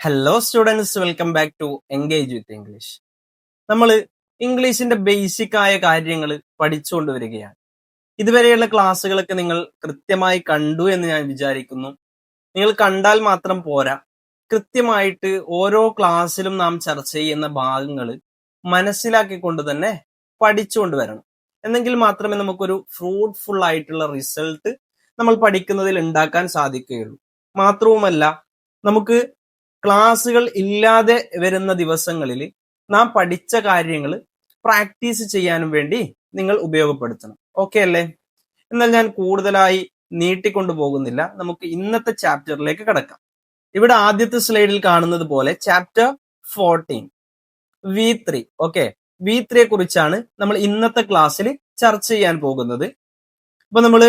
Hello students welcome back to engage with English നമ്മൾ ഇംഗ്ലീഷിന്റെ basic ആയ കാര്യങ്ങൾ പഠിച്ചുകൊണ്ട് വരികയാണ്. ഇതുവരെയുള്ള ക്ലാസ്സുകളൊക്കെ നിങ്ങൾ കൃത്യമായി കണ്ടു എന്ന് ഞാൻ വിചാരിക്കുന്നു. നിങ്ങൾ കണ്ടാൽ മാത്രം പോരാ. കൃത്യമായിട്ട് ഓരോ ക്ലാസ്സിലും നാം ചർച്ച ചെയ്യുന്ന ഭാഗങ്ങൾ മനസ്സിലാക്കിക്കൊണ്ട് തന്നെ പഠിച്ചുകൊണ്ട് വരണം. എന്നെങ്കിൽ മാത്രമേ നമുക്കൊരു ഫ്രൂട്ട്ഫുൾ ആയിട്ടുള്ള റിസൾട്ട് നമ്മൾ പഠിക്കുന്നതിൽ ഉണ്ടാക്കാൻ സാധിക്കുകയുള്ളൂ. മാത്രവുമല്ല നമുക്ക് ക്ലാസ്സുകൾ ഇല്ലാതെ വരുന്ന ദിവസങ്ങളിൽ നാം പഠിച്ച കാര്യങ്ങൾ പ്രാക്ടീസ് ചെയ്യാനും വേണ്ടി നിങ്ങൾ ഉപയോഗപ്പെടുത്തണം. ഓക്കെ അല്ലേ? എന്നാൽ ഞാൻ കൂടുതലായി നീട്ടിക്കൊണ്ടു പോകുന്നില്ല. നമുക്ക് ഇന്നത്തെ ചാപ്റ്ററിലേക്ക് കടക്കാം. ഇവിടെ ആദ്യത്തെ സ്ലൈഡിൽ കാണുന്നത് പോലെ chapter fourteen V three. Okay V ത്രീയെ കുറിച്ചാണ് നമ്മൾ ഇന്നത്തെ ക്ലാസ്സിൽ ചർച്ച ചെയ്യാൻ പോകുന്നത്. അപ്പൊ നമ്മൾ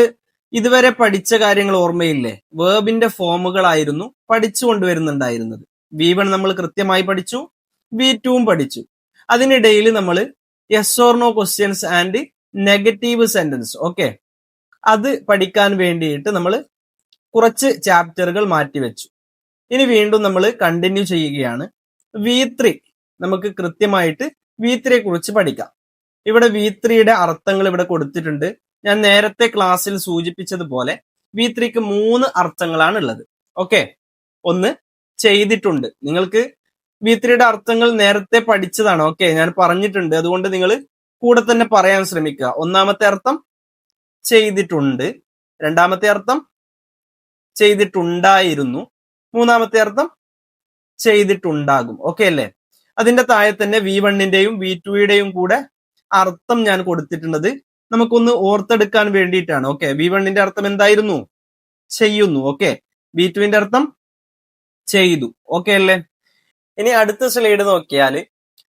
ഇതുവരെ പഠിച്ച കാര്യങ്ങൾ ഓർമ്മയില്ലേ? വേബിന്റെ ഫോമുകളായിരുന്നു പഠിച്ചു കൊണ്ടുവരുന്നുണ്ടായിരുന്നത്. വി വൺ നമ്മൾ കൃത്യമായി പഠിച്ചു വി ടുവും പഠിച്ചു. അതിനിടയിൽ നമ്മൾ yes or no questions and negative sentence okay അത് പഠിക്കാൻ വേണ്ടിയിട്ട് നമ്മൾ കുറച്ച് ചാപ്റ്ററുകൾ മാറ്റിവെച്ചു. ഇനി വീണ്ടും നമ്മൾ കണ്ടിന്യൂ ചെയ്യുകയാണ്. വി ത്രീ നമുക്ക് കൃത്യമായിട്ട് വി ത്രീയെ കുറിച്ച് പഠിക്കാം. ഇവിടെ വി ത്രീയുടെ അർത്ഥങ്ങൾ ഇവിടെ കൊടുത്തിട്ടുണ്ട്. ഞാൻ നേരത്തെ ക്ലാസ്സിൽ സൂചിപ്പിച്ചതുപോലെ വി ത്രീക്ക് മൂന്ന് അർത്ഥങ്ങളാണ് ഉള്ളത് ഓക്കെ? ഒന്ന് ചെയ്തിട്ടുണ്ട്. നിങ്ങൾക്ക് വി ത്രീയുടെ അർത്ഥങ്ങൾ നേരത്തെ പഠിച്ചതാണ്. ഓക്കെ? ഞാൻ പറഞ്ഞിട്ടുണ്ട്. അതുകൊണ്ട് നിങ്ങൾ കൂടെ തന്നെ പറയാൻ ശ്രമിക്കുക. ഒന്നാമത്തെ അർത്ഥം ചെയ്തിട്ടുണ്ട്. രണ്ടാമത്തെ അർത്ഥം ചെയ്തിട്ടുണ്ടായിരുന്നു. മൂന്നാമത്തെ അർത്ഥം ചെയ്തിട്ടുണ്ടാകും. ഓക്കെ അല്ലേ? അതിന്റെ താഴെ തന്നെ വി വണ്ണിന്റെയും വി ടുയുടെയും കൂടെ അർത്ഥം ഞാൻ കൊടുത്തിട്ടുള്ളത് നമുക്കൊന്ന് ഓർത്തെടുക്കാൻ വേണ്ടിയിട്ടാണ്. ഓക്കെ വി വണ്ണിന്റെ അർത്ഥം എന്തായിരുന്നു? ചെയ്യുന്നു. ഓക്കെ വി ടുവിന്റെ അർത്ഥം ചെയ്തു. ഓക്കെ അല്ലേ? ഇനി അടുത്ത സ്ലൈഡ് നോക്കിയാൽ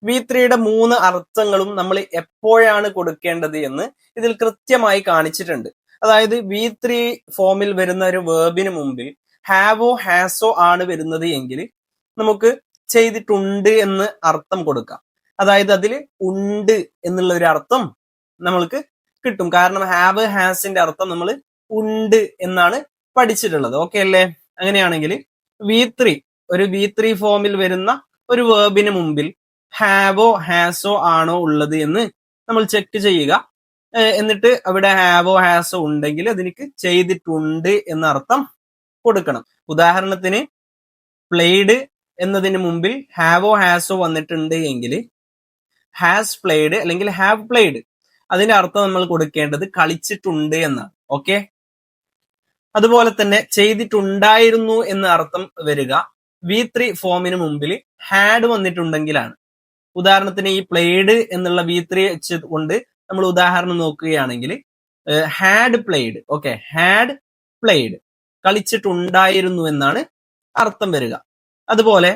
വി ത്രീയുടെ മൂന്ന് അർത്ഥങ്ങളും നമ്മൾ എപ്പോഴാണ് കൊടുക്കേണ്ടത് എന്ന് ഇതിൽ കൃത്യമായി കാണിച്ചിട്ടുണ്ട്. അതായത് വി ത്രീ ഫോമിൽ വരുന്ന ഒരു വേർബിന് മുമ്പിൽ ഹാവോ ഹാസോ ആണ് വരുന്നത് എങ്കിൽ നമുക്ക് ചെയ്തിട്ടുണ്ട് എന്ന് അർത്ഥം കൊടുക്കാം. അതായത് അതിൽ ഉണ്ട് എന്നുള്ള ഒരു അർത്ഥം നമ്മൾക്ക് കിട്ടും. കാരണം ഹാവ് ഹാസിന്റെ അർത്ഥം നമ്മൾ ഉണ്ട് എന്നാണ് പഠിച്ചിട്ടുള്ളത്. ഓക്കെ അല്ലേ? അങ്ങനെയാണെങ്കിൽ വി ത്രീ ഒരു വി ത്രീ ഫോമിൽ വരുന്ന ഒരു വേർബിന് മുമ്പിൽ ഹാവോ ഹാസോ ആണോ ഉള്ളത് എന്ന് നമ്മൾ ചെക്ക് ചെയ്യുക. എന്നിട്ട് അവിടെ ഹാവോ ഹാസോ ഉണ്ടെങ്കിൽ അതിനിക്ക് ചെയ്തിട്ടുണ്ട് എന്നർത്ഥം കൊടുക്കണം. ഉദാഹരണത്തിന് പ്ലേഡ് എന്നതിന് മുമ്പിൽ ഹാവോ ഹാസോ വന്നിട്ടുണ്ട് എങ്കിൽ ഹാസ് പ്ലേഡ് അല്ലെങ്കിൽ ഹാവ് പ്ലേഡ് അതിന്റെ അർത്ഥം നമ്മൾ കൊടുക്കേണ്ടത് കളിച്ചിട്ടുണ്ട് എന്നാണ്. ഓക്കെ അതുപോലെ തന്നെ ചെയ്തിട്ടുണ്ടായിരുന്നു എന്ന് അർത്ഥം വരിക. വി ത്രീ ഫോമിന് മുമ്പിൽ ഹാഡ് വന്നിട്ടുണ്ടെങ്കിലാണ്. ഉദാഹരണത്തിന് ഈ പ്ലേഡ് എന്നുള്ള വി ത്രീ കൊണ്ട് നമ്മൾ ഉദാഹരണം നോക്കുകയാണെങ്കിൽ had played okay had played കളിച്ചിട്ടുണ്ടായിരുന്നു എന്നാണ് അർത്ഥം വരിക. അതുപോലെ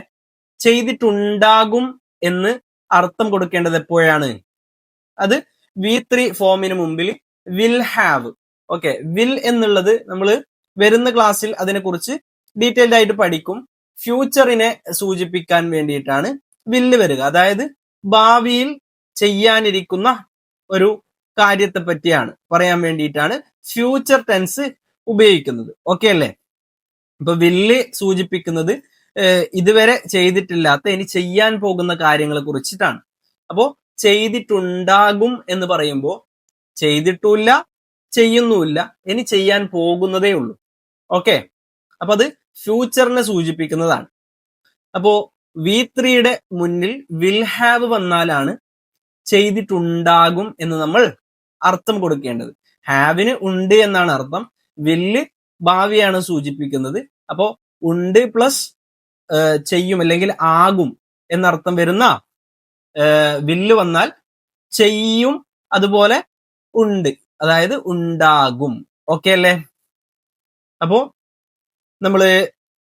ചെയ്തിട്ടുണ്ടാകും എന്ന് അർത്ഥം കൊടുക്കേണ്ടത് എപ്പോഴാണ്? അത് വി ത്രീ ഫോമിന് മുമ്പിൽ വിൽ ഹാവ്. ഓക്കെ വിൽ എന്നുള്ളത് നമ്മൾ വരുന്ന ക്ലാസ്സിൽ അതിനെക്കുറിച്ച് ഡീറ്റെയിൽഡ് ആയിട്ട് പഠിക്കും. ഫ്യൂച്ചറിനെ സൂചിപ്പിക്കാൻ വേണ്ടിയിട്ടാണ് വില്ല് വരിക. അതായത് ഭാവിയിൽ ചെയ്യാനിരിക്കുന്ന ഒരു കാര്യത്തെ പറ്റിയാണ് പറയാൻ വേണ്ടിയിട്ടാണ് ഫ്യൂച്ചർ ടെൻസ് ഉപയോഗിക്കുന്നത്. ഓക്കെ അല്ലേ? ഇപ്പൊ വില്ല് സൂചിപ്പിക്കുന്നത് ഇതുവരെ ചെയ്തിട്ടില്ലാത്ത ഇനി ചെയ്യാൻ പോകുന്ന കാര്യങ്ങളെ കുറിച്ചിട്ടാണ്. അപ്പോ ചെയ്തിട്ടുണ്ടാകും എന്ന് പറയുമ്പോൾ ചെയ്തിട്ടില്ല ചെയ്യുന്നുമില്ല. ഇനി ചെയ്യാൻ പോകുന്നതേ ഉള്ളൂ. ഓക്കെ അപ്പൊ അത് ഫ്യൂച്ചറിനെ സൂചിപ്പിക്കുന്നതാണ്. അപ്പോ വി ത്രീയുടെ മുന്നിൽ വിൽ ഹാവ് വന്നാലാണ് ചെയ്തിട്ടുണ്ടാകും എന്ന് നമ്മൾ അർത്ഥം കൊടുക്കേണ്ടത്. ഹാവിന് ഉണ്ട് എന്നാണ് അർത്ഥം. വില്ല് ഭാവിയാണ് സൂചിപ്പിക്കുന്നത്. അപ്പോ ഉണ്ട് പ്ലസ് ചെയ്യും അല്ലെങ്കിൽ ആകും എന്നർത്ഥം വരുന്ന വില്ല് വന്നാൽ ചെയ്യും അതുപോലെ ഉണ്ട്. അതായത് ഉണ്ടാകും. ഓക്കെ അല്ലേ? അപ്പോ നമ്മൾ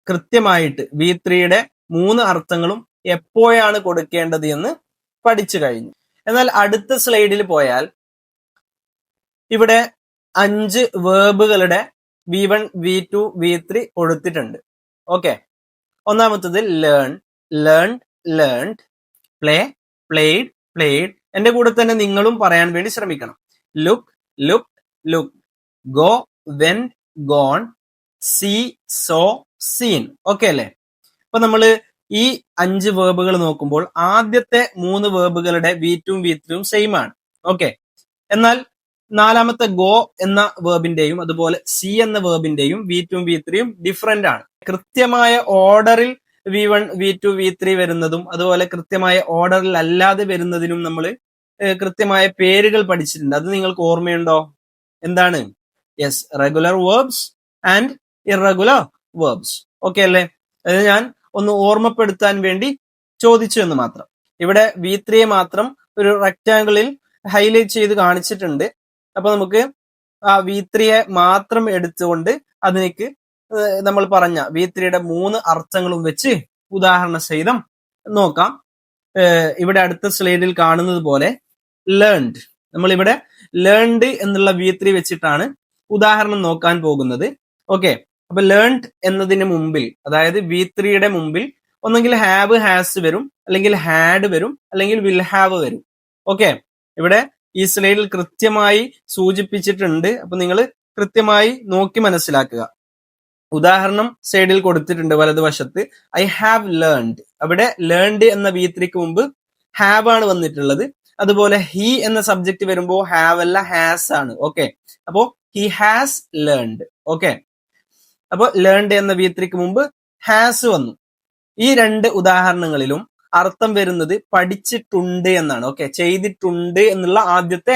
കൃത്യമായിട്ട് വി ത്രീയുടെ മൂന്ന് അർത്ഥങ്ങളും എപ്പോഴാണ് കൊടുക്കേണ്ടത് എന്ന് പഠിച്ചു കഴിഞ്ഞു. എന്നാൽ അടുത്ത സ്ലൈഡിൽ പോയാൽ ഇവിടെ അഞ്ച് വേബുകളുടെ V one V two V three കൊടുത്തിട്ടുണ്ട്. ഓക്കെ ഒന്നാമത്തത് learn learn learn play played played എന്റെ കൂടെ തന്നെ നിങ്ങളും പറയാൻ വേണ്ടി ശ്രമിക്കണം. Look look look go went gone see saw seen okay അല്ലേ? അപ്പൊ നമ്മൾ ഈ അഞ്ച് വേർബുകൾ നോക്കുമ്പോൾ ആദ്യത്തെ മൂന്ന് വേർബുകളുടെ വി ടും വി ത്രീയും സെയിം ആണ്. ഓക്കെ എന്നാൽ നാലാമത്തെ ഗോ എന്ന വേർബിന്റെയും അതുപോലെ സി എന്ന വേർബിന്റെയും വി ടും വി ത്രീയും ഡിഫറെന്റ് ആണ്. കൃത്യമായ ഓർഡറിൽ V one V two V three വരുന്നതും അതുപോലെ കൃത്യമായ ഓർഡറിൽ അല്ലാതെ വരുന്നതിനും നമ്മൾ കൃത്യമായ പേരുകൾ പഠിച്ചിട്ടുണ്ട്. അത് നിങ്ങൾക്ക് ഓർമ്മയുണ്ടോ? എന്താണ്? Yes regular verbs and irregular verbs okay അല്ലേ? അത് ഞാൻ ഒന്ന് ഓർമ്മപ്പെടുത്താൻ വേണ്ടി ചോദിച്ചു എന്ന് മാത്രം. ഇവിടെ വി ത്രീയെ മാത്രം ഒരു റെക്റ്റാങ്കിളിൽ ഹൈലൈറ്റ് ചെയ്ത് കാണിച്ചിട്ടുണ്ട്. അപ്പൊ നമുക്ക് ആ വി ത്രീയെ മാത്രം എടുത്തുകൊണ്ട് അതിലേക്ക് നമ്മൾ പറഞ്ഞ വി ത്രീയുടെ മൂന്ന് അർത്ഥങ്ങളും വെച്ച് ഉദാഹരണ സഹിതം നോക്കാം. ഇവിടെ അടുത്ത സ്ലൈഡിൽ കാണുന്നത് പോലെ ലേൺഡ് നമ്മൾ ഇവിടെ ലേൺഡ് എന്നുള്ള വി ത്രീ വെച്ചിട്ടാണ് ഉദാഹരണം നോക്കാൻ പോകുന്നത്. ഓക്കെ. അപ്പൊ ലേൺഡ് എന്നതിന് മുമ്പിൽ അതായത് വി ത്രീയുടെ മുമ്പിൽ ഒന്നെങ്കിൽ ഹാവ് ഹാസ് വരും അല്ലെങ്കിൽ ഹാഡ് വരും അല്ലെങ്കിൽ വിൽ ഹാവ് വരും. ഓക്കെ. ഇവിടെ ഈ സ്ലൈഡിൽ കൃത്യമായി സൂചിപ്പിച്ചിട്ടുണ്ട്. അപ്പൊ നിങ്ങൾ കൃത്യമായി നോക്കി മനസ്സിലാക്കുക. ഉദാഹരണം സൈഡിൽ കൊടുത്തിട്ടുണ്ട് വലതുവശത്ത്. ഐ ഹാവ് ലേൺഡ് അവിടെ ലേൺഡ് എന്ന വി ത്രീക്ക് മുമ്പ് ഹാവ് ആണ് വന്നിട്ടുള്ളത്. അതുപോലെ ഹി എന്ന സബ്ജക്ട് വരുമ്പോൾ ഹാവ് അല്ല ഹാസ് ആണ്. ഓക്കെ അപ്പോ ഹി ഹാസ് ലേൺഡ് ഓക്കെ അപ്പോൾ ലേൺഡ് എന്ന വി ത്രീക്ക് മുമ്പ് ഹാസ് വന്നു. ഈ രണ്ട് ഉദാഹരണങ്ങളിലും അർത്ഥം വരുന്നത് പഠിച്ചിട്ടുണ്ട് എന്നാണ്. ഓക്കെ ചെയ്തിട്ടുണ്ട് എന്നുള്ള ആദ്യത്തെ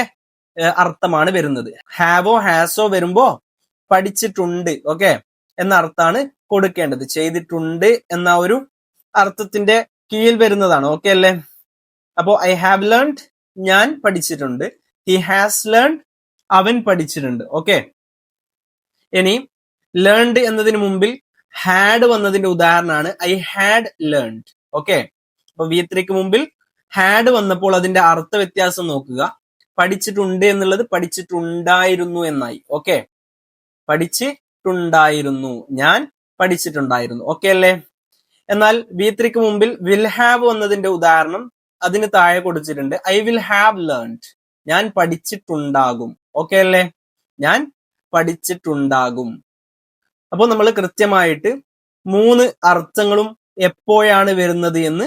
അർത്ഥമാണ് വരുന്നത്. ഹാവോ ഹാസോ വരുമ്പോ പഠിച്ചിട്ടുണ്ട്. ഓക്കെ എന്ന അർത്ഥമാണ് കൊടുക്കേണ്ടത്. ചെയ്തിട്ടുണ്ട് എന്ന ഒരു അർത്ഥത്തിന്റെ കീഴിൽ വരുന്നതാണ്. ഓക്കെ അല്ലേ? അപ്പോ ഐ ഹാവ് ലേൺഡ് ഞാൻ പഠിച്ചിട്ടുണ്ട്. ഹി ഹാസ് ലേൺഡ് അവൻ പഠിച്ചിട്ടുണ്ട്. ഓക്കെ ഇനി ലേൺഡ് എന്നതിന് മുമ്പിൽ ഹാഡ് വന്നതിന്റെ ഉദാഹരണമാണ് ഐ ഹാഡ് ലേൺഡ് ഓക്കെ അപ്പൊ വി ത്രീക്ക് മുമ്പിൽ ഹാഡ് വന്നപ്പോൾ അതിന്റെ അർത്ഥ വ്യത്യാസം നോക്കുക. പഠിച്ചിട്ടുണ്ട് എന്നുള്ളത് പഠിച്ചിട്ടുണ്ടായിരുന്നു എന്നായി. ഓക്കെ പഠിച്ചിട്ടുണ്ടായിരുന്നു ഞാൻ പഠിച്ചിട്ടുണ്ടായിരുന്നു. ഓക്കെ അല്ലേ? എന്നാൽ വി ത്രീക്ക് മുമ്പിൽ വിൽ ഹാവ് വന്നതിന്റെ ഉദാഹരണം അതിന് താഴെ കൊടുത്തിട്ടുണ്ട്. ഐ വിൽ ഹാവ് ലേൺഡ് ഞാൻ പഠിച്ചിട്ടുണ്ടാകും. ഓക്കെ അല്ലേ? ഞാൻ പഠിച്ചിട്ടുണ്ടാകും. അപ്പോൾ നമ്മൾ കൃത്യമായിട്ട് മൂന്ന് അർത്ഥങ്ങളും എപ്പോഴാണ് വരുന്നത് എന്ന്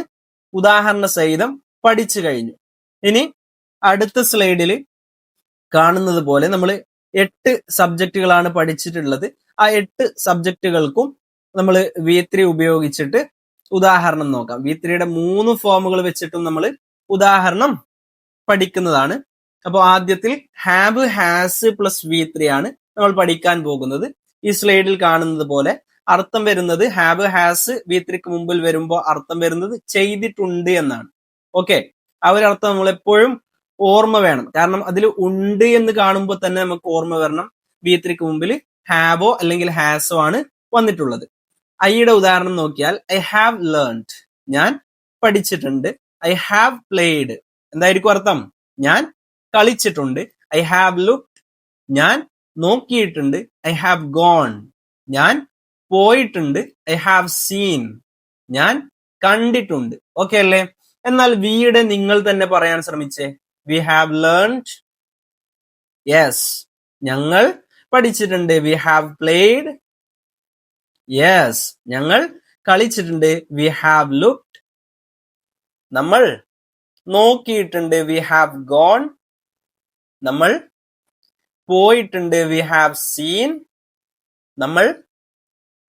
ഉദാഹരണ സഹിതം പഠിച്ചു കഴിഞ്ഞു. ഇനി അടുത്ത സ്ലൈഡിൽ കാണുന്നത് പോലെ നമ്മൾ എട്ട് സബ്ജക്റ്റുകളാണ് പഠിച്ചിട്ടുള്ളത്. ആ എട്ട് സബ്ജക്റ്റുകൾക്കും നമ്മൾ വി ത്രീ ഉപയോഗിച്ചിട്ട് ഉദാഹരണം നോക്കാം. വി ത്രീയുടെ മൂന്ന് ഫോമുകൾ വെച്ചിട്ടും നമ്മൾ ഉദാഹരണം പഠിക്കുന്നതാണ്. അപ്പോൾ ആദ്യത്തിൽ have has plus V three ആണ് നമ്മൾ പഠിക്കാൻ പോകുന്നത്. ഈ സ്ലൈഡിൽ കാണുന്നത് പോലെ അർത്ഥം വരുന്നത് ഹാവ് ഹാസ് വി ത്രീക്ക് മുമ്പിൽ വരുമ്പോൾ അർത്ഥം വരുന്നത് ചെയ്തിട്ടുണ്ട് എന്നാണ്. ഓക്കെ ആ ഒരു അർത്ഥം നമ്മൾ എപ്പോഴും ഓർമ്മ വേണം. കാരണം അതിൽ ഉണ്ട് എന്ന് കാണുമ്പോൾ തന്നെ നമുക്ക് ഓർമ്മ വരണം. വി ത്രീക്ക് മുമ്പിൽ ഹാവോ അല്ലെങ്കിൽ ഹാസോ ആണ് വന്നിട്ടുള്ളത്. ഐയുടെ ഉദാഹരണം നോക്കിയാൽ ഐ ഹാവ് ലേൺഡ് ഞാൻ പഠിച്ചിട്ടുണ്ട്. ഐ ഹാവ് പ്ലേഡ് എന്തായിരിക്കും അർത്ഥം? ഞാൻ കളിച്ചിട്ടുണ്ട്. ഐ ഹാവ് ലുക്ക് ഞാൻ നോക്കിയിട്ടുണ്ട്. ഐ ഹാവ് ഗോൺ ഞാൻ പോയിട്ടുണ്ട്. ഐ ഹാവ് സീൻ ഞാൻ കണ്ടിട്ടുണ്ട്. ഓക്കെ അല്ലേ? എന്നാൽ വിയുടെ നിങ്ങൾ തന്നെ പറയാൻ ശ്രമിച്ചേ. വി ഹാവ് ലേൺഡ് യെസ് ഞങ്ങൾ പഠിച്ചിട്ടുണ്ട്. വി ഹാവ് പ്ലേഡ് യെസ് ഞങ്ങൾ കളിച്ചിട്ടുണ്ട്. വി ഹാവ് ലുക്ഡ് നമ്മൾ നോക്കിയിട്ടുണ്ട്. വി ഹാവ് ഗോൺ നമ്മൾ പോയിട്ടുണ്ട്. വി ഹാവ് സീൻ നമ്മൾ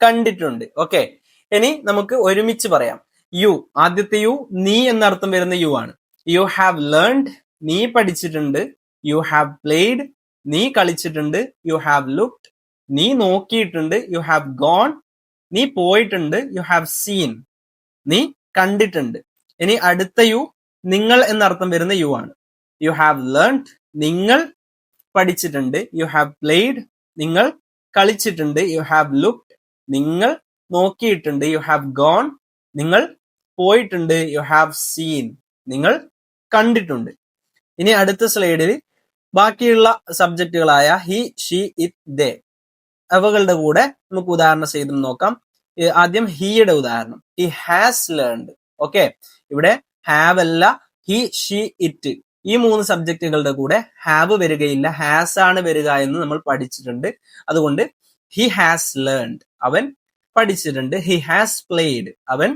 കണ്ടിട്ടുണ്ട്. ഓക്കെ ഇനി നമുക്ക് ഒരുമിച്ച് പറയാം. യു ആദ്യത്തെ യു നീ എന്നർത്ഥം വരുന്ന യു ആണ്. യു ഹാവ് ലേൺഡ് നീ പഠിച്ചിട്ടുണ്ട്. യു ഹാവ് പ്ലേഡ് നീ കളിച്ചിട്ടുണ്ട് യു ഹാവ് ലുക്ഡ് നീ നോക്കിയിട്ടുണ്ട് യു ഹാവ് ഗോൺ നീ പോയിട്ടുണ്ട് യു ഹാവ് സീൻ നീ കണ്ടിട്ടുണ്ട്. ഇനി അടുത്ത യു നിങ്ങൾ എന്നർത്ഥം വരുന്ന യു ആണ്. യു ഹാവ് ലേൺഡ് നിങ്ങൾ പഠിച്ചിട്ടുണ്ട് യു ഹാവ് പ്ലേഡ് നിങ്ങൾ കളിച്ചിട്ടുണ്ട് യു ഹാവ് ലുക്ഡ് നിങ്ങൾ നോക്കിയിട്ടുണ്ട് യു ഹാവ് ഗോൺ നിങ്ങൾ പോയിട്ടുണ്ട് യു ഹാവ് സീൻ നിങ്ങൾ കണ്ടിട്ടുണ്ട്. ഇനി അടുത്ത സ്ലൈഡിൽ ബാക്കിയുള്ള സബ്ജക്റ്റുകളായ ഹി ഷി ഇറ്റ് ദേ അവകളുടെ കൂടെ നമുക്ക് ഉദാഹരണം സഹിതം നോക്കാം. ആദ്യം ഹിയുടെ ഉദാഹരണം. ഹി ഹാസ് ലേൺഡ് ഓക്കെ ഇവിടെ ഹാവ് അല്ല ഹി ഷി ഇറ്റ് ഈ മൂന്ന് സബ്ജക്റ്റുകളുടെ കൂടെ ഹാവ് വരികയില്ല. ഹാസ് ആണ് വരിക എന്ന് നമ്മൾ പഠിച്ചിട്ടുണ്ട്. അതുകൊണ്ട് ഹി ഹാസ് ലേൺഡ് അവൻ പഠിച്ചിട്ടുണ്ട്. ഹി ഹാസ് പ്ലേഡ് അവൻ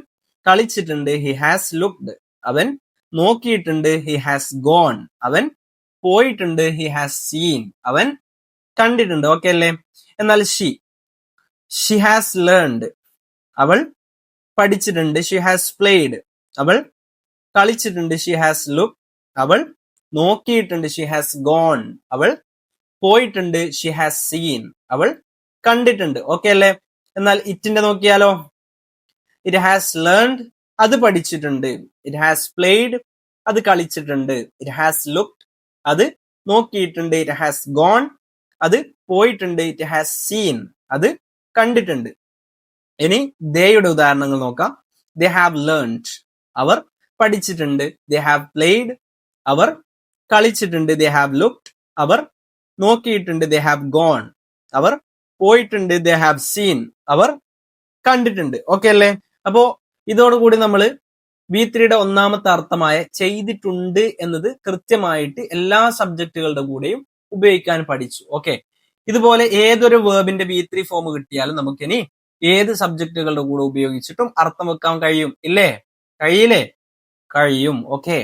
കളിച്ചിട്ടുണ്ട്. ഹി ഹാസ് ലുക്ഡ് അവൻ നോക്കിയിട്ടുണ്ട്. ഹി ഹാസ് ഗോൺ അവൻ പോയിട്ടുണ്ട് ഹി ഹാസ് സീൻ അവൻ കണ്ടിട്ടുണ്ട് ഓക്കെ അല്ലേ? എന്നാൽ ഷി ഷി ഹാസ് ലേൺഡ് അവൾ പഠിച്ചിട്ടുണ്ട് ഷി ഹാസ് പ്ലേഡ് അവൾ കളിച്ചിട്ടുണ്ട് ഷി ഹാസ് ലുക്ക് അവൾ നോക്കിയിട്ടുണ്ട് ഷി ഹാസ് ഗോൺ അവൾ പോയിട്ടുണ്ട് ഷി ഹാസ് സീൻ അവൾ കണ്ടിട്ടുണ്ട് ഓക്കെ അല്ലേ? എന്നാൽ ഇറ്റിന്റെ നോക്കിയാലോ? ഇറ്റ് ഹാസ് ലേൺഡ് അത് പഠിച്ചിട്ടുണ്ട്. ഇറ്റ് ഹാസ് പ്ലേഡ് അത് കളിച്ചിട്ടുണ്ട്. ഇറ്റ് ഹാസ് ലുക്ഡ് അത് നോക്കിയിട്ടുണ്ട് ഇറ്റ് ഹാസ് ഗോൺ അത് പോയിട്ടുണ്ട് ഇറ്റ് ഹാസ് സീൻ അത് കണ്ടിട്ടുണ്ട്. ഇനി ദയുടെ ഉദാഹരണങ്ങൾ നോക്കാം. ദേ ഹാവ് ലേൺഡ് അവർ പഠിച്ചിട്ടുണ്ട്. ദേ ഹാവ് പ്ലേഡ് അവർ കളിച്ചിട്ടുണ്ട്. ദേ ഹാവ് ലുക്ഡ് അവർ നോക്കിയിട്ടുണ്ട്. ദേ ഹാവ് ഗോൺ അവർ പോയിട്ടുണ്ട്. ദേ ഹാവ് സീൻ അവർ കണ്ടിട്ടുണ്ട്. ഓക്കെ അല്ലേ? അപ്പോ ഇതോടുകൂടി നമ്മൾ ബി ത്രീയുടെ ഒന്നാമത്തെ അർത്ഥമായ ചെയ്തിട്ടുണ്ട് എന്നത് കൃത്യമായിട്ട് എല്ലാ സബ്ജക്റ്റുകളുടെ കൂടെയും ഉപയോഗിക്കാൻ പഠിച്ചു. ഓക്കെ ഇതുപോലെ ഏതൊരു വേർബിന്റെ ബി ത്രീ ഫോം കിട്ടിയാലും നമുക്കിനി ഏത് സബ്ജക്റ്റുകളുടെ കൂടെ ഉപയോഗിച്ചിട്ടും അർത്ഥം വെക്കാൻ കഴിയും. ഇല്ലേ? കഴിയില്ലേ? കഴിയും. ഓക്കെ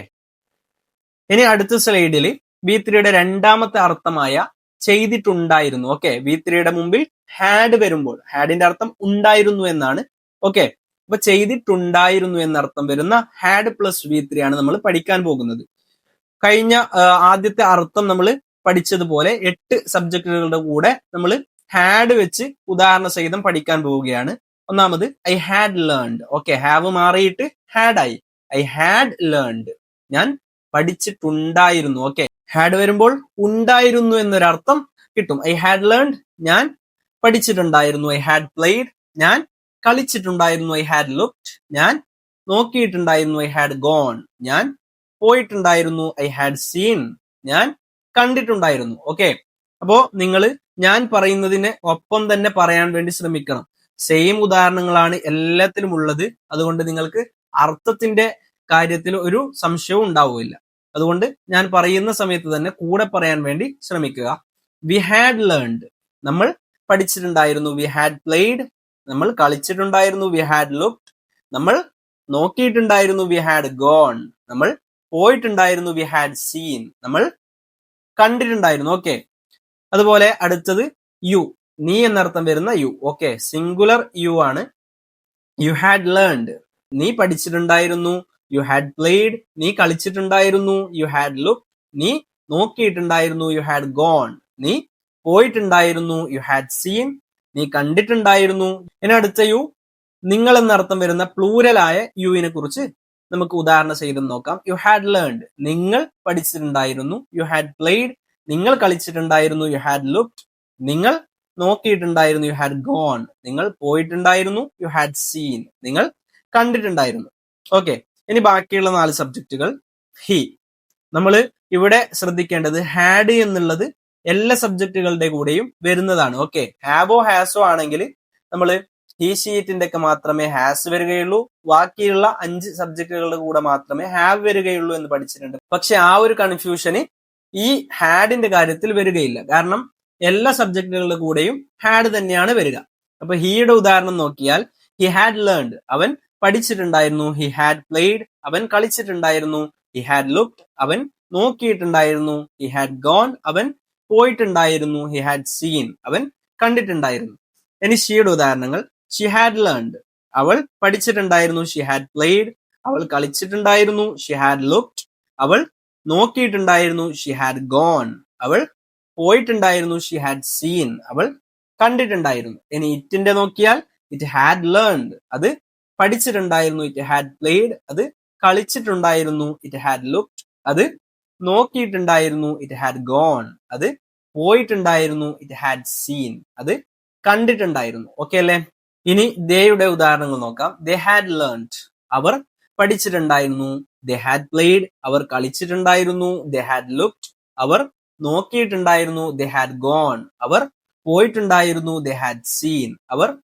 ഇനി അടുത്ത സ്ലൈഡിൽ ബി ത്രീയുടെ രണ്ടാമത്തെ അർത്ഥമായ ചെയ്തിട്ടുണ്ടായിരുന്നു. ഓക്കെ ബി ത്രീയുടെ മുമ്പിൽ ഹാഡ് വരുമ്പോൾ ഹാഡിന്റെ അർത്ഥം ഉണ്ടായിരുന്നു എന്നാണ്. ഓക്കെ അപ്പൊ ചെയ്തിട്ടുണ്ടായിരുന്നു എന്നർത്ഥം വരുന്ന ഹാഡ് പ്ലസ് വി ത്രീ ആണ് നമ്മൾ പഠിക്കാൻ പോകുന്നത്. കഴിഞ്ഞ ആദ്യത്തെ അർത്ഥം നമ്മൾ പഠിച്ചതുപോലെ എട്ട് സബ്ജക്റ്റുകളുടെ കൂടെ നമ്മൾ ഹാഡ് വെച്ച് ഉദാഹരണ സഹിതം പഠിക്കാൻ പോവുകയാണ്. ഒന്നാമത് I had learned okay have മാറിയിട്ട് ഹാഡ് ആയി. ഐ ഹാഡ് ലേൺഡ് ഞാൻ പഠിച്ചിട്ടുണ്ടായിരുന്നു. ഓക്കെ ഹാഡ് വരുമ്പോൾ ഉണ്ടായിരുന്നു എന്നൊരർത്ഥം കിട്ടും. ഐ ഹാഡ് ലേൺഡ് ഞാൻ പഠിച്ചിട്ടുണ്ടായിരുന്നു. ഐ ഹാഡ് പ്ലേഡ് ഞാൻ കളിച്ചിട്ടുണ്ടായിരുന്നു ഐ ഹാഡ് ലുക്ഡ് ഞാൻ നോക്കിയിട്ടുണ്ടായിരുന്നു ഐ ഹാഡ് ഗോൺ ഞാൻ പോയിട്ടുണ്ടായിരുന്നു ഐ ഹാഡ് സീൻ ഞാൻ കണ്ടിട്ടുണ്ടായിരുന്നു. ഓക്കെ അപ്പോ നിങ്ങൾ ഞാൻ പറയുന്നതിന് ഒപ്പം തന്നെ പറയാൻ വേണ്ടി ശ്രമിക്കണം. സെയിം ഉദാഹരണങ്ങളാണ് എല്ലാത്തിലും ഉള്ളത്. അതുകൊണ്ട് നിങ്ങൾക്ക് അർത്ഥത്തിന്റെ കാര്യത്തിൽ ഒരു സംശയവും ഉണ്ടാവുകയില്ല. അതുകൊണ്ട് ഞാൻ പറയുന്ന സമയത്ത് തന്നെ കൂടെ പറയാൻ വേണ്ടി ശ്രമിക്കുക. വി ഹാഡ് ലേൺഡ് നമ്മൾ പഠിച്ചിട്ടുണ്ടായിരുന്നു. വി ഹാഡ് പ്ലേഡ് നമ്മൾ കളിച്ചിട്ടുണ്ടായിരുന്നു വി ഹാഡ് ലുക്ഡ് നമ്മൾ നോക്കിയിട്ടുണ്ടായിരുന്നു വി ഹാഡ് ഗോൺ നമ്മൾ പോയിട്ടുണ്ടായിരുന്നു വി ഹാഡ് സീൻ നമ്മൾ കണ്ടിട്ടുണ്ടായിരുന്നു ഓക്കെ അതുപോലെ അടുത്തത് യു നീ എന്നർത്ഥം വരുന്ന യു ഓക്കെ സിംഗുലർ യു ആണ്. യു ഹാഡ് ലേൺഡ് നീ പഠിച്ചിട്ടുണ്ടായിരുന്നു യു ഹാഡ് പ്ലേഡ് നീ കളിച്ചിട്ടുണ്ടായിരുന്നു യു ഹാഡ് ലുക്ക് നീ നോക്കിയിട്ടുണ്ടായിരുന്നു യു ഹാഡ് ഗോൺ നീ പോയിട്ടുണ്ടായിരുന്നു യു ഹാഡ് സീൻ നീ കണ്ടിട്ടുണ്ടായിരുന്നു. ഇനി അടുത്ത യു നിങ്ങൾ എന്നർത്ഥം വരുന്ന പ്ലൂരലായ യുവിനെ കുറിച്ച് നമുക്ക് ഉദാഹരണം ചെയ്ത് നോക്കാം. യു ഹാഡ് ലേൺഡ് നിങ്ങൾ പഠിച്ചിട്ടുണ്ടായിരുന്നു. യു ഹാഡ് പ്ലേഡ് നിങ്ങൾ കളിച്ചിട്ടുണ്ടായിരുന്നു. യു ഹാഡ് ലുക്ഡ് നിങ്ങൾ നോക്കിയിട്ടുണ്ടായിരുന്നു. യു ഹാഡ് ഗോൺ നിങ്ങൾ പോയിട്ടുണ്ടായിരുന്നു. യു ഹാഡ് സീൻ നിങ്ങൾ കണ്ടിട്ടുണ്ടായിരുന്നു. ഓക്കെ ഇനി ബാക്കിയുള്ള നാല് സബ്ജക്റ്റുകൾ ഹി നമ്മൾ ഇവിടെ ശ്രദ്ധിക്കേണ്ടത് ഹാഡ് എന്നുള്ളത് എല്ലാ സബ്ജക്റ്റുകളുടെ കൂടെയും വരുന്നതാണ്. ഓക്കെ ഹാവോ ഹാസോ ആണെങ്കിൽ നമ്മൾ ഹി ഷീറ്റിന്റെ ഒക്കെ മാത്രമേ ഹാസ് വരികയുള്ളൂ. ബാക്കിയുള്ള അഞ്ച് സബ്ജക്റ്റുകളുടെ കൂടെ മാത്രമേ ഹാവ് വരികയുള്ളൂ എന്ന് പഠിച്ചിട്ടുണ്ട്. പക്ഷെ ആ ഒരു കൺഫ്യൂഷന് ഈ ഹാഡിന്റെ കാര്യത്തിൽ വരികയില്ല. കാരണം എല്ലാ സബ്ജക്റ്റുകളുടെ കൂടെയും ഹാഡ് തന്നെയാണ് വരിക. അപ്പൊ ഹീയുടെ ഉദാഹരണം നോക്കിയാൽ ഹി ഹാഡ് ലേൺഡ് അവൻ പഠിച്ചിട്ടുണ്ടായിരുന്നു. ഹി ഹാഡ് പ്ലേഡ് അവൻ കളിച്ചിട്ടുണ്ടായിരുന്നു. ഹി ഹാഡ് ലുക്ക് അവൻ നോക്കിയിട്ടുണ്ടായിരുന്നു. ഹി ഹാഡ് ഗോൺ അവൻ പോയിട്ടുണ്ടായിരുന്നു. ഹി ഹാഡ് സീൻ അവൻ കണ്ടിട്ടുണ്ടായിരുന്നു. ഇനി ഷിയുടെ ഉദാഹരണങ്ങൾ. ഷി ഹാഡ് ലേൺഡ് അവൾ പഠിച്ചിട്ടുണ്ടായിരുന്നു. ഷി ഹാഡ് പ്ലേഡ് അവൾ കളിച്ചിട്ടുണ്ടായിരുന്നു. ഷി ഹാഡ് ലുക്ഡ് അവൾ നോക്കിയിട്ടുണ്ടായിരുന്നു. ഷി ഹാഡ് ഗോൺ അവൾ പോയിട്ടുണ്ടായിരുന്നു. ഷി ഹാഡ് സീൻ അവൾ കണ്ടിട്ടുണ്ടായിരുന്നു. ഇനി ഇറ്റിന്റെ നോക്കിയാൽ ഇറ്റ് ഹാഡ് ലേൺഡ് അത് പഠിച്ചിട്ടുണ്ടായിരുന്നു. ഇറ്റ് ഹാഡ് പ്ലേഡ് അത് കളിച്ചിട്ടുണ്ടായിരുന്നു. ഇറ്റ് ഹാഡ് ലുക്ഡ് അത് നോക്കിയിട്ടുണ്ടായിരുന്നു ഇറ്റ് ഹാഡ് ഗോൺ അത് പോയിട്ടുണ്ടായിരുന്നു ഇറ്റ് ഹാഡ് സീൻ അത് കണ്ടിട്ടുണ്ടായിരുന്നു. ഓക്കെ അല്ലേ? ഇനി ദേയുടെ ഉദാഹരണങ്ങൾ നോക്കാം. ദേ ഹാഡ് ലേൺഡ് അവർ പഠിച്ചിട്ടുണ്ടായിരുന്നു. ദേ ഹാഡ് പ്ലേഡ് അവർ കളിച്ചിട്ടുണ്ടായിരുന്നു. ദേ ഹാഡ് ലുക്ഡ് അവർ നോക്കിയിട്ടുണ്ടായിരുന്നു. ദേ ഹാഡ് ഗോൺ അവർ പോയിട്ടുണ്ടായിരുന്നു. ദേ ഹാഡ് സീൻ അവർ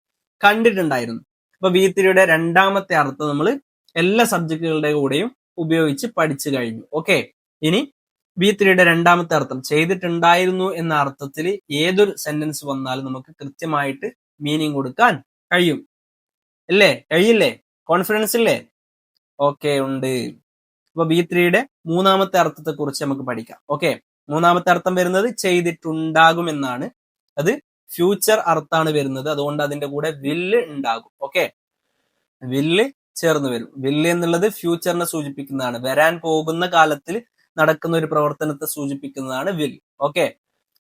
കണ്ടിട്ടുണ്ടായിരുന്നു. അപ്പൊ വി ത്രീയുടെ രണ്ടാമത്തെ അർത്ഥം നമ്മൾ എല്ലാ സബ്ജക്റ്റുകളുടെ കൂടെയും ഉപയോഗിച്ച് പഠിച്ചു കഴിഞ്ഞു. ഓക്കെ ഇനി ബി ത്രീയുടെ രണ്ടാമത്തെ അർത്ഥം ചെയ്തിട്ടുണ്ടായിരുന്നു എന്ന അർത്ഥത്തിൽ ഏതൊരു സെന്റൻസ് വന്നാലും നമുക്ക് കൃത്യമായിട്ട് മീനിങ് കൊടുക്കാൻ കഴിയും. അല്ലേ കഴിയില്ലേ? കോൺഫിഡൻസ് ഇല്ലേ? ഓക്കെ ഉണ്ട്. അപ്പൊ ബി ത്രീയുടെ മൂന്നാമത്തെ അർത്ഥത്തെ കുറിച്ച് നമുക്ക് പഠിക്കാം. ഓക്കെ മൂന്നാമത്തെ അർത്ഥം വരുന്നത് ചെയ്തിട്ടുണ്ടാകും എന്നാണ്. അത് ഫ്യൂച്ചർ അർത്ഥാണ് വരുന്നത്. അതുകൊണ്ട് അതിന്റെ കൂടെ വില്ല് ഉണ്ടാകും. ഓക്കെ വില്ല് ചേർന്ന് വരും. വില്ല് എന്നുള്ളത് ഫ്യൂച്ചറിനെ സൂചിപ്പിക്കുന്നതാണ്. വരാൻ പോകുന്ന കാലത്തിൽ നടക്കുന്ന ഒരു പ്രവർത്തനത്തെ സൂചിപ്പിക്കുന്നതാണ് വിൽ ഓക്കെ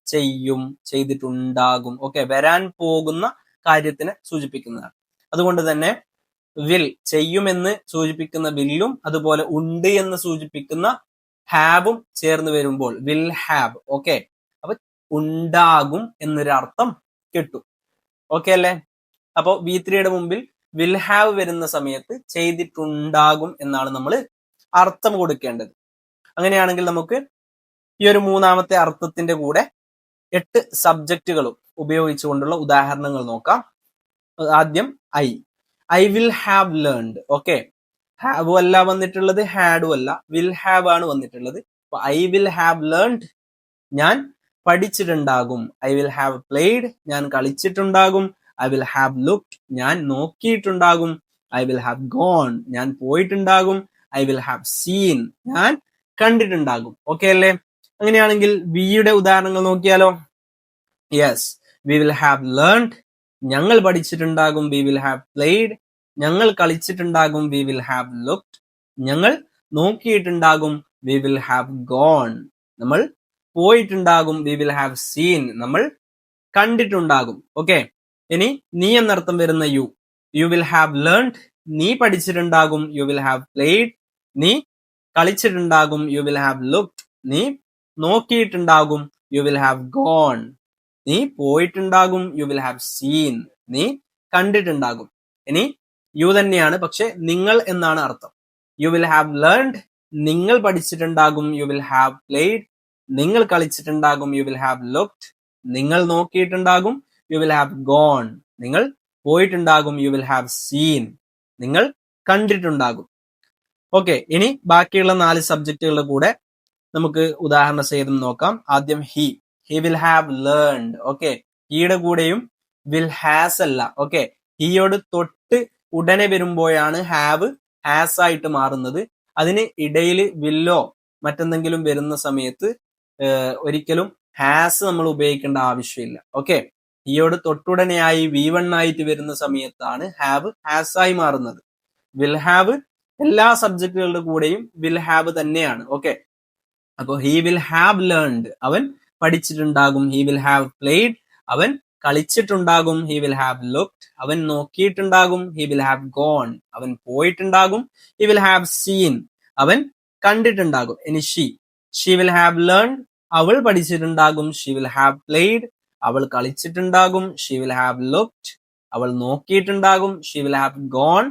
ചെയ്യും ചെയ്തിട്ടുണ്ടാകും. ഓക്കെ വരാൻ പോകുന്ന കാര്യത്തിനെ സൂചിപ്പിക്കുന്നതാണ്. അതുകൊണ്ട് തന്നെ വിൽ ചെയ്യുമെന്ന് സൂചിപ്പിക്കുന്ന വില്ലും അതുപോലെ ഉണ്ട് എന്ന് സൂചിപ്പിക്കുന്ന ഹാബും ചേർന്ന് വരുമ്പോൾ വിൽ ഹാബ് ഓക്കെ അപ്പൊ ഉണ്ടാകും എന്നൊരു അർത്ഥം കിട്ടും. ഓക്കെ അല്ലേ? അപ്പോ വി ത്രീയുടെ മുമ്പിൽ വിൽ ഹാവ് വരുന്ന സമയത്ത് ചെയ്തിട്ടുണ്ടാകും എന്നാണ് നമ്മൾ അർത്ഥം കൊടുക്കേണ്ടത്. അങ്ങനെയാണെങ്കിൽ നമുക്ക് ഈ ഒരു മൂന്നാമത്തെ അർത്ഥത്തിന്റെ കൂടെ എട്ട് സബ്ജക്റ്റുകളും ഉപയോഗിച്ചുകൊണ്ടുള്ള ഉദാഹരണങ്ങൾ നോക്കാം. ആദ്യം I I will have learned okay have അല്ല വന്നിട്ടുള്ളത് ഹാഡും അല്ല. വിൽ ഹാവ് ആണ് വന്നിട്ടുള്ളത്. അപ്പൊ ഐ വിൽ ഹാവ് ലേൺഡ് ഞാൻ പഠിച്ചിട്ടുണ്ടാകും. ഐ വിൽ ഹാവ് പ്ലേഡ് ഞാൻ കളിച്ചിട്ടുണ്ടാകും. ഐ വിൽ ഹാവ് ലുക്ഡ് ഞാൻ നോക്കിയിട്ടുണ്ടാകും. ഐ വിൽ ഹാവ് ഗോൺ ഞാൻ പോയിട്ടുണ്ടാകും. ഐ വിൽ ഹാവ് സീൻ ഞാൻ കണ്ടിട്ടുണ്ടാകും. ഓക്കെ അല്ലേ? അങ്ങനെയാണെങ്കിൽ വിയുടെ ഉദാഹരണങ്ങൾ നോക്കിയാലോ? Yes we will have learned ഞങ്ങൾ പഠിച്ചിട്ടുണ്ടാകും വി വിൽ ഹാവ് പ്ലേഡ് ഞങ്ങൾ കളിച്ചിട്ടുണ്ടാകും വി വിൽ ഹാവ് ലുക്ഡ് ഞങ്ങൾ നോക്കിയിട്ടുണ്ടാകും വി വിൽ ഹാവ് ഗോൺ നമ്മൾ പോയിട്ടുണ്ടാകും വി വിൽ ഹാവ് സീൻ നമ്മൾ കണ്ടിട്ടുണ്ടാകും. ഓക്കെ ഇനി നീ എന്നർത്ഥം വരുന്ന you you will have learned നീ പഠിച്ചിട്ടുണ്ടാകും യു വിൽ ഹാവ് പ്ലേഡ് നീ കളിച്ചിട്ടുണ്ടാകും യു വിൽ ഹാവ് ലുക്ഡ് നീ നോക്കിയിട്ടുണ്ടാകും യു വിൽ ഹാവ് ഗോൺ നീ പോയിട്ടുണ്ടാകും യു വിൽ ഹാവ് സീൻ നീ കണ്ടിട്ടുണ്ടാകും. ഇനി യു തന്നെയാണ് പക്ഷെ നിങ്ങൾ എന്നാണ് അർത്ഥം. യു വിൽ ഹാവ് ലേൺഡ് നിങ്ങൾ പഠിച്ചിട്ടുണ്ടാകും യു വിൽ ഹാവ് പ്ലേഡ് നിങ്ങൾ കളിച്ചിട്ടുണ്ടാകും യു വിൽ ഹാവ് ലുക്ക്ഡ് നിങ്ങൾ നോക്കിയിട്ടുണ്ടാകും യു വിൽ ഹാവ് ഗോൺ നിങ്ങൾ പോയിട്ടുണ്ടാകും യു വിൽ ഹാവ് സീൻ നിങ്ങൾ കണ്ടിട്ടുണ്ടാകും. ഓക്കെ ഇനി ബാക്കിയുള്ള നാല് സബ്ജക്റ്റുകളുടെ കൂടെ നമുക്ക് ഉദാഹരണ സഹിതം നോക്കാം. ആദ്യം he he will have learned okay ഹീയുടെ കൂടെയും വിൽ ഹാസ് അല്ല. ഓക്കെ ഹീയോട് തൊട്ട് ഉടനെ വരുമ്പോഴാണ് ഹാവ് ഹാസ് ആയിട്ട് മാറുന്നത്. അതിന് ഇടയിൽ വില്ലോ മറ്റെന്തെങ്കിലും വരുന്ന സമയത്ത് ഒരിക്കലും ഹാസ് നമ്മൾ ഉപയോഗിക്കേണ്ട ആവശ്യമില്ല. ഓക്കെ ഈയോട് തൊട്ടുടനെയായി വി വൺ ആയിട്ട് വരുന്ന സമയത്താണ് ഹാവ് ഹാസ് ആയി മാറുന്നത്. വിൽ ഹാവ് എല്ലാ സബ്ജക്റ്റുകളുടെ കൂടെയും വിൽ ഹാവ് തന്നെയാണ് ഓക്കെ അപ്പോൾ ഹി വിൽ ഹാവ് ലേൺഡ് അവൻ പഠിച്ചിട്ടുണ്ടാകും ഹി വിൽ ഹാവ് പ്ലേഡ് അവൻ കളിച്ചിട്ടുണ്ടാകും ഹി വിൽ ഹാവ് ലുക്ഡ് അവൻ നോക്കിയിട്ടുണ്ടാകും ഹി വിൽ ഹാവ് ഗോൺ അവൻ പോയിട്ടുണ്ടാകും ഹി വിൽ ഹാവ് സീൻ അവൻ കണ്ടിട്ടുണ്ടാകും ഇനി she she will have learn അവൾ പഠിച്ചിട്ടുണ്ടാകും ഷീ വിൽ ഹാവ് പ്ലേഡ് അവൾ കളിച്ചിട്ടുണ്ടാകും ഷീ വിൽ ഹാവ് ലുക്ഡ് അവൾ നോക്കിയിട്ടുണ്ടാകും ഷീ വിൽ ഹാവ് ഗോൺ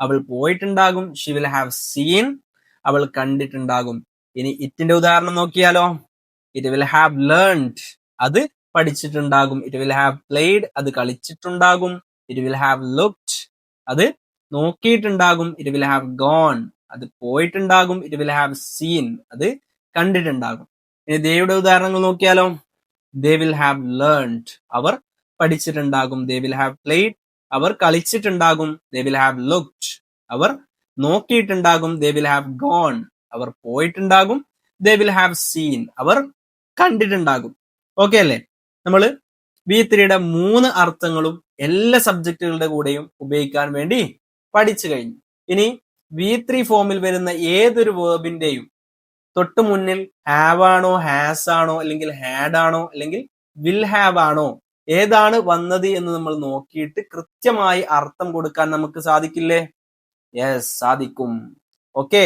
അവൾ പോയിട്ടുണ്ടാകും. ഷി വിൽ ഹാവ് സീൻ അവൾ കണ്ടിട്ടുണ്ടാകും. ഇനി ഇറ്റിന്റെ ഉദാഹരണം നോക്കിയാലോ. ഇറ്റ് വിൽ ഹാവ് ലേൺഡ് അത് പഠിച്ചിട്ടുണ്ടാകും. ഇറ്റ് വിൽ ഹാവ് പ്ലേഡ് അത് കളിച്ചിട്ടുണ്ടാകും. ഇറ്റ് വിൽ ഹാവ് ലുക്ഡ് അത് നോക്കിയിട്ടുണ്ടാകും. ഇറ്റ് വിൽ ഹാവ് ഗോൺ അത് പോയിട്ടുണ്ടാകും. ഇറ്റ് വിൽ ഹാവ് സീൻ അത് കണ്ടിട്ടുണ്ടാകും. ഇനി ദേവിയുടെ ഉദാഹരണങ്ങൾ നോക്കിയാലോ. ദേ വിൽ ഹാവ് ലേൺഡ് അവർ പഠിച്ചിട്ടുണ്ടാകും. ദേ വിൽ ഹാവ് പ്ലേഡ് അവർ കളിച്ചിട്ടുണ്ടാകും ദേ വിൽ ഹാവ് ലുക്ഡ് അവർ നോക്കിയിട്ടുണ്ടാകും ദേ വിൽ ഹാവ് ഗോൺ അവർ പോയിട്ടുണ്ടാകും ദേ വിൽ ഹാവ് സീൻ അവർ കണ്ടിട്ടുണ്ടാകും. ഓക്കെ അല്ലേ? നമ്മൾ വി ത്രീയുടെ മൂന്ന് അർത്ഥങ്ങളും എല്ലാ സബ്ജക്റ്റുകളുടെ കൂടെയും ഉപയോഗിക്കാൻ വേണ്ടി പഠിച്ചു കഴിഞ്ഞു. ഇനി വി ത്രീ ഫോമിൽ വരുന്ന ഏതൊരു വേർബിന്റെയും തൊട്ട് മുന്നിൽ ഹാവ് ആണോ ഹാസ് ആണോ അല്ലെങ്കിൽ ഹാഡ് ആണോ അല്ലെങ്കിൽ വിൽ ഹാവ് ആണോ ഏതാണ് വന്നത് എന്ന് നമ്മൾ നോക്കിയിട്ട് കൃത്യമായി അർത്ഥം കൊടുക്കാൻ നമുക്ക് സാധിക്കില്ലേ? യെസ് സാധിക്കും. ഓക്കെ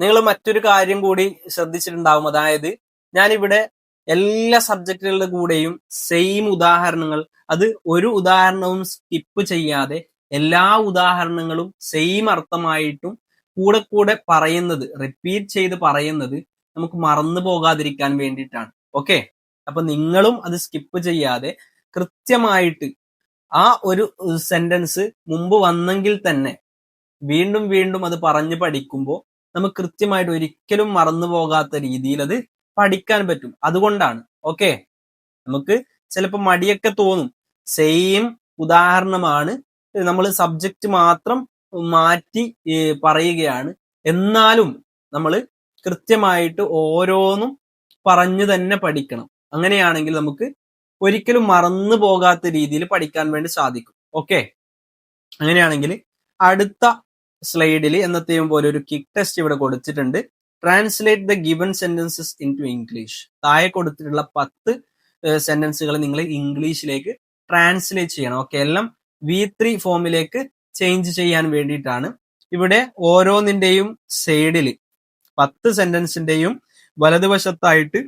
നിങ്ങൾ മറ്റൊരു കാര്യം കൂടി ശ്രദ്ധിച്ചിട്ടുണ്ടാവും. അതായത് ഞാനിവിടെ എല്ലാ സബ്ജക്റ്റുകളുടെ കൂടെയും സെയിം ഉദാഹരണങ്ങൾ അത് ഒരു ഉദാഹരണവും സ്കിപ്പ് ചെയ്യാതെ എല്ലാ ഉദാഹരണങ്ങളും സെയിം അർത്ഥമായിട്ടും കൂടെ കൂടെ പറയുന്നത് റിപ്പീറ്റ് ചെയ്ത് പറയുന്നത് നമുക്ക് മറന്നു പോകാതിരിക്കാൻ വേണ്ടിയിട്ടാണ്. ഓക്കെ അപ്പൊ നിങ്ങളും അത് സ്കിപ്പ് ചെയ്യാതെ കൃത്യമായിട്ട് ആ ഒരു സെന്റൻസ് മുമ്പ് വന്നെങ്കിൽ തന്നെ വീണ്ടും വീണ്ടും അത് പറഞ്ഞു പഠിക്കുമ്പോൾ നമുക്ക് കൃത്യമായിട്ട് ഒരിക്കലും മറന്നു പോകാത്ത രീതിയിൽ അത് പഠിക്കാൻ പറ്റും. അതുകൊണ്ടാണ്. ഓക്കെ നമുക്ക് ചിലപ്പോൾ മടിയൊക്കെ തോന്നും. സെയിം ഉദാഹരണമാണ്. നമ്മൾ സബ്ജക്റ്റ് മാത്രം മാറ്റി പറയുകയാണ്. എന്നാലും നമ്മൾ കൃത്യമായിട്ട് ഓരോന്നും പറഞ്ഞു തന്നെ പഠിക്കണം. അങ്ങനെയാണെങ്കിൽ നമുക്ക് ഒരിക്കലും മറന്നു പോകാത്ത രീതിയിൽ പഠിക്കാൻ വേണ്ടി സാധിക്കും. ഓക്കെ അങ്ങനെയാണെങ്കിൽ അടുത്ത സ്ലൈഡിൽ എന്നത്തെയും പോലെ ഒരു കിക്ക് ടെസ്റ്റ് ഇവിടെ കൊടുത്തിട്ടുണ്ട്. Translate the given sentences into English താഴെ കൊടുത്തിട്ടുള്ള പത്ത് സെന്റൻസുകൾ നിങ്ങൾ ഇംഗ്ലീഷിലേക്ക് ട്രാൻസ്ലേറ്റ് ചെയ്യണം. ഓക്കെ എല്ലാം വി ത്രീ ഫോമിലേക്ക് ചേഞ്ച് ചെയ്യാൻ വേണ്ടിയിട്ടാണ്. ഇവിടെ ഓരോന്നിന്റെയും സൈഡിൽ പത്ത് സെന്റൻസിന്റെയും വലതുവശത്തായിട്ട്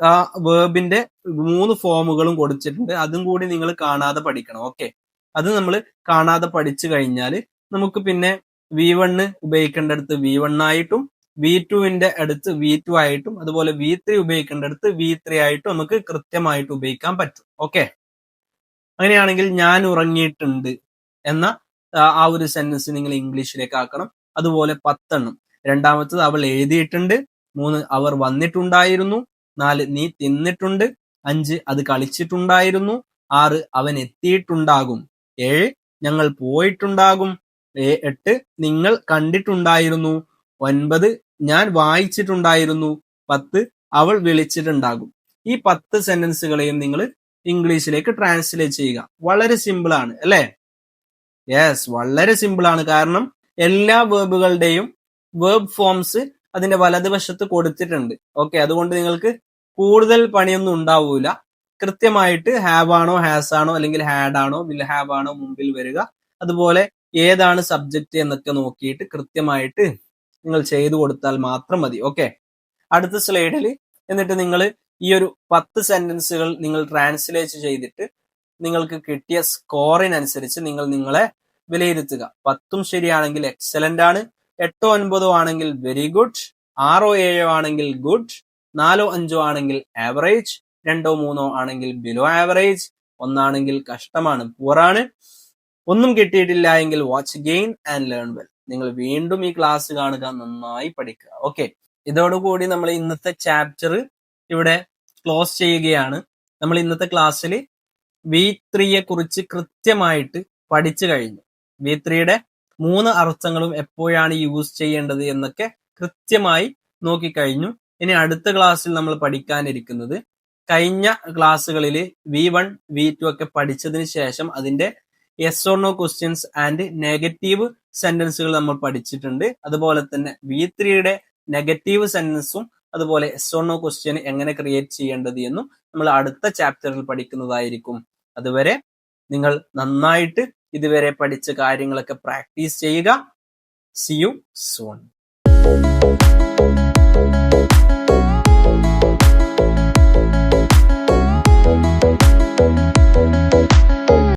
ആ വേർബിന്റെ മൂന്ന് ഫോമുകളും കൊടുത്തിട്ടുണ്ട്. അതും കൂടി നിങ്ങൾ കാണാതെ പഠിക്കണം. ഓക്കെ? അത് നമ്മൾ കാണാതെ പഠിച്ചു കഴിഞ്ഞാൽ നമുക്ക് പിന്നെ വി വണ്ണ് ഉപയോഗിക്കേണ്ടടുത്ത് വി വൺ ആയിട്ടും വി ടുവിന്റെ അടുത്ത് വി ടു ആയിട്ടും അതുപോലെ വി ത്രീ ഉപയോഗിക്കേണ്ടടുത്ത് വി ത്രീ ആയിട്ടും നമുക്ക് കൃത്യമായിട്ട് ഉപയോഗിക്കാൻ പറ്റും. ഓക്കെ? അങ്ങനെയാണെങ്കിൽ ഞാൻ ഉറങ്ങിയിട്ടുണ്ട് എന്ന ആ ഒരു സെന്റൻസ് നിങ്ങൾ ഇംഗ്ലീഷിലേക്ക് ആക്കണം. അതുപോലെ പത്തെണ്ണം. രണ്ടാമത്തത് അവൾ എഴുതിയിട്ടുണ്ട്. മൂന്ന് അവർ വന്നിട്ടുണ്ടായിരുന്നു. നാല് നീ തിന്നിട്ടുണ്ട്. അഞ്ച് അത് കളിച്ചിട്ടുണ്ടായിരുന്നു. ആറ് അവൻ എത്തിയിട്ടുണ്ടാകും. ഏഴ് ഞങ്ങൾ പോയിട്ടുണ്ടാകും. എട്ട് നിങ്ങൾ കണ്ടിട്ടുണ്ടായിരുന്നു. ഒൻപത് ഞാൻ വായിച്ചിട്ടുണ്ടായിരുന്നു. പത്ത് അവൾ വിളിച്ചിട്ടുണ്ടാകും. ഈ പത്ത് സെന്റൻസുകളെയും നിങ്ങൾ ഇംഗ്ലീഷിലേക്ക് ട്രാൻസ്ലേറ്റ് ചെയ്യുക. വളരെ സിമ്പിൾ ആണ് അല്ലേ? യെസ് വളരെ സിമ്പിൾ ആണ് കാരണം എല്ലാ വേർബുകളുടെയും വേർബ് ഫോംസ് അതിന്റെ വലതുവശത്ത് കൊടുത്തിട്ടുണ്ട്. ഓക്കെ അതുകൊണ്ട് നിങ്ങൾക്ക് കൂടുതൽ പണിയൊന്നും ഉണ്ടാവൂല. കൃത്യമായിട്ട് ഹാവ് ആണോ ഹാസ് ആണോ അല്ലെങ്കിൽ ഹാഡ് ആണോ വിൽ ഹാവ് ആണോ മുമ്പിൽ വരിക. അതുപോലെ ഏതാണ് സബ്ജക്റ്റ് എന്നൊക്കെ നോക്കിയിട്ട് കൃത്യമായിട്ട് നിങ്ങൾ ചെയ്തു കൊടുത്താൽ മാത്രം മതി. ഓക്കെ അടുത്ത സ്ലൈഡിൽ എന്നിട്ട് നിങ്ങൾ ഈ ഒരു പത്ത് സെന്റൻസുകൾ നിങ്ങൾ ട്രാൻസ്ലേറ്റ് ചെയ്തിട്ട് നിങ്ങൾക്ക് കിട്ടിയ സ്കോറിനനുസരിച്ച് നിങ്ങൾ നിങ്ങളെ വിലയിരുത്തുക. പത്തും ശരിയാണെങ്കിൽ എക്സലന്റ് ആണ്. എട്ടോ ഒൻപതോ ആണെങ്കിൽ വെരി ഗുഡ് ആറോ ഏഴോ ആണെങ്കിൽ ഗുഡ് നാലോ അഞ്ചോ ആണെങ്കിൽ ആവറേജ് രണ്ടോ മൂന്നോ ആണെങ്കിൽ ബിലോ ആവറേജ് ഒന്നാണെങ്കിൽ കഷ്ടമാണ് പൂറാണ് ഒന്നും കിട്ടിയിട്ടില്ല എങ്കിൽ watch again and learn well നിങ്ങൾ വീണ്ടും ഈ ക്ലാസ് കാണുക നന്നായി പഠിക്കുക. ഓക്കെ ഇതോടുകൂടി നമ്മൾ ഇന്നത്തെ ചാപ്റ്റർ ഇവിടെ ക്ലോസ് ചെയ്യുകയാണ്. നമ്മൾ ഇന്നത്തെ ക്ലാസ്സിൽ വി ത്രീയെ കുറിച്ച് കൃത്യമായിട്ട് പഠിച്ചു കഴിഞ്ഞു. വി ത്രീയുടെ മൂന്ന് അർത്ഥങ്ങളും എപ്പോഴാണ് യൂസ് ചെയ്യേണ്ടത് എന്നൊക്കെ കൃത്യമായി നോക്കിക്കഴിഞ്ഞു. ഇനി അടുത്ത ക്ലാസ്സിൽ നമ്മൾ പഠിക്കാനിരിക്കുന്നത് കഴിഞ്ഞ ക്ലാസ്സുകളിൽ വി വൺ വി ടു ഒക്കെ പഠിച്ചതിന് ശേഷം അതിന്റെ yes or no questions and negative സെന്റൻസുകൾ നമ്മൾ പഠിച്ചിട്ടുണ്ട്. അതുപോലെ തന്നെ വി ത്രീയുടെ നെഗറ്റീവ് സെന്റൻസും അതുപോലെ എസ് ഓർ നോ ക്വസ്റ്റ്യൻ എങ്ങനെ ക്രിയേറ്റ് ചെയ്യേണ്ടത് എന്നും നമ്മൾ അടുത്ത ചാപ്റ്ററിൽ പഠിക്കുന്നതായിരിക്കും. അതുവരെ നിങ്ങൾ നന്നായിട്ട് ഇതുവരെ പഠിച്ച കാര്യങ്ങളൊക്കെ പ്രാക്ടീസ് ചെയ്യുക. C you soon